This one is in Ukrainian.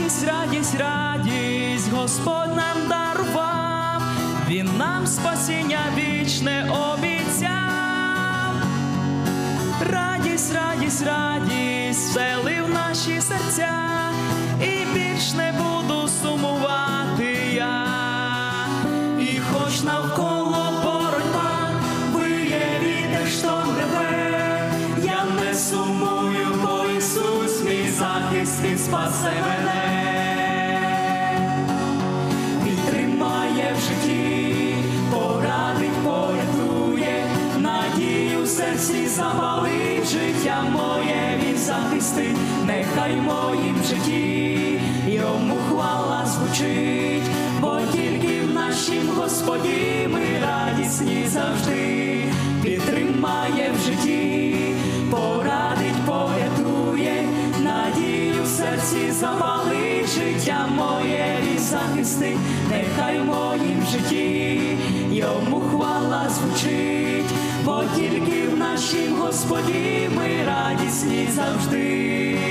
Радість, радість, радість, Господь нам дарував, Він нам спасіння вічне обіцяв. Радість, радість, радість, вселив наші серця, і більш не буду сумувати я. І хоч навколо боротьба, виє вітер, що реве, я не сумую, бо Ісус, мій захист, Він спасе мене в запалить життя моє, він захистить, нехай моїм житті, йому хвала звучить, бо тільки в нашім Господі ми радісні завжди, підтримає в житті, порадить, порятує, надію в серці запалить життя моє і захистить, нехай моїм житті, йому хвала звучить, тільки в нашім Господі ми радісні завжди.